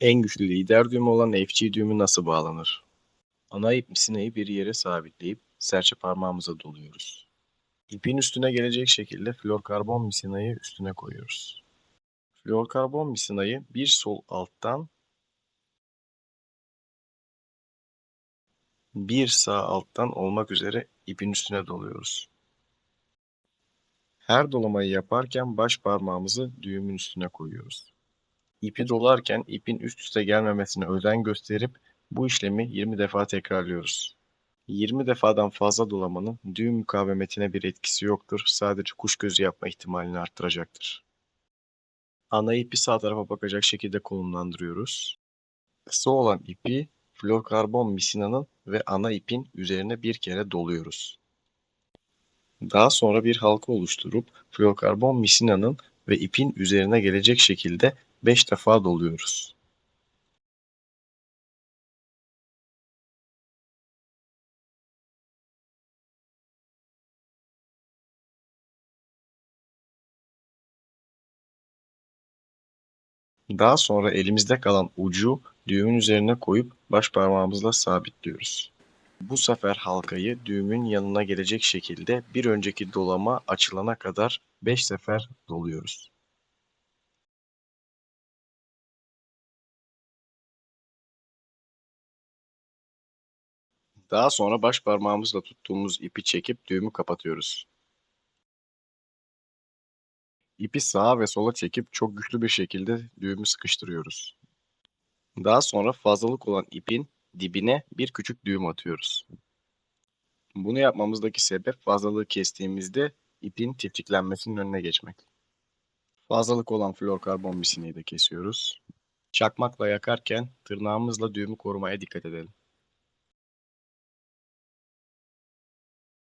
En güçlü lider düğümü olan FC düğümü nasıl bağlanır? Ana ip misinayı bir yere sabitleyip serçe parmağımıza doluyoruz. İpin üstüne gelecek şekilde florkarbon misinayı üstüne koyuyoruz. Florkarbon misinayı bir sol alttan bir sağ alttan olmak üzere ipin üstüne doluyoruz. Her dolamayı yaparken baş parmağımızı düğümün üstüne koyuyoruz. İpi dolarken ipin üst üste gelmemesine özen gösterip bu işlemi 20 defa tekrarlıyoruz. 20 defadan fazla dolamanın düğüm mukavemetine bir etkisi yoktur. Sadece kuş gözü yapma ihtimalini arttıracaktır. Ana ipi sağ tarafa bakacak şekilde konumlandırıyoruz. Kısa olan ipi florkarbon misinanın ve ana ipin üzerine bir kere doluyoruz. Daha sonra bir halka oluşturup florkarbon misinanın ve ipin üzerine gelecek şekilde 5 defa doluyoruz. Daha sonra elimizde kalan ucu düğümün üzerine koyup baş parmağımızla sabitliyoruz. Bu sefer halkayı düğümün yanına gelecek şekilde bir önceki dolama açılana kadar 5 sefer doluyoruz. Daha sonra baş parmağımızla tuttuğumuz ipi çekip düğümü kapatıyoruz. İpi sağa ve sola çekip çok güçlü bir şekilde düğümü sıkıştırıyoruz. Daha sonra fazlalık olan ipin dibine bir küçük düğüm atıyoruz. Bunu yapmamızdaki sebep fazlalığı kestiğimizde ipin tiftiklenmesinin önüne geçmek. Fazlalık olan florkarbon misineyi de kesiyoruz. Çakmakla yakarken tırnağımızla düğümü korumaya dikkat edelim.